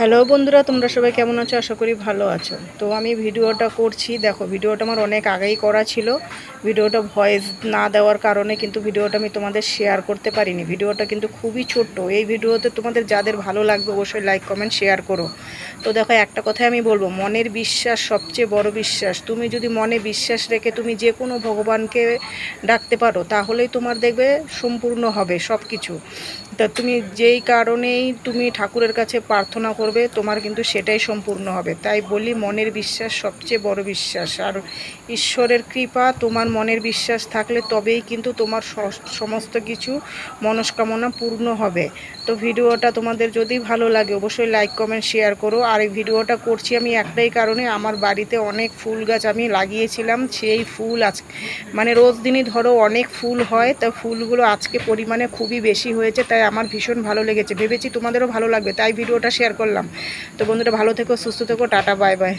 Hello বন্ধুরা, তোমরা সবাই কেমন আছো? আশা করি ভালো আছো। তো আমি ভিডিওটা করছি। দেখো, ভিডিওটা আমার অনেক আগেই করা ছিল। ভিডিওটা ভয়েস না দেওয়ার কারণে কিন্তু ভিডিওটা আমি তোমাদের শেয়ার করতে পারিনি। ভিডিওটা কিন্তু খুবই ছোট্ট। এই ভিডিওতে তোমাদের যাদের ভালো লাগবে অবশ্যই লাইক কমেন্ট শেয়ার করো। তো দেখো, একটা কথাই আমি বলব, মনের বিশ্বাস সবচেয়ে বড় বিশ্বাস। তুমি যদি মনে বিশ্বাস রেখে তুমি যে কোনো ভগবানকে ডাকতে পারো, তাহলেই তোমার দেখবে সম্পূর্ণ হবে সব কিছু তা তুমি যেই কারণেই তুমি ঠাকুরের কাছে প্রার্থনা করবে, তোমার কিন্তু সেটাই সম্পূর্ণ হবে। তাই বলি, মনের বিশ্বাস সবচেয়ে বড় বিশ্বাস। আর ঈশ্বরের কৃপা, তোমার মনের বিশ্বাস থাকলে তবেই কিন্তু তোমার সমস্ত কিছু মনস্কামনা পূর্ণ হবে। তো ভিডিওটা তোমাদের যদি ভালো লাগে, অবশ্যই লাইক কমেন্ট শেয়ার করো। আর এই ভিডিওটা করছি আমি একটাই কারণে, আমার বাড়িতে অনেক ফুল গাছ আমি লাগিয়েছিলাম, সেই ফুল আজ মানে রোজ দিনই ধরো অনেক ফুল হয়, তা ফুলগুলো আজকে পরিমাণে খুবই বেশি হয়েছে, তাই আমার ভীষণ ভালো লেগেছে। ভেবেছি তোমাদেরও ভালো লাগবে, তাই ভিডিওটা শেয়ার করলাম। তো বন্ধুরা ভালো থেকো সুস্থ থেকো টাটা বাই বাই।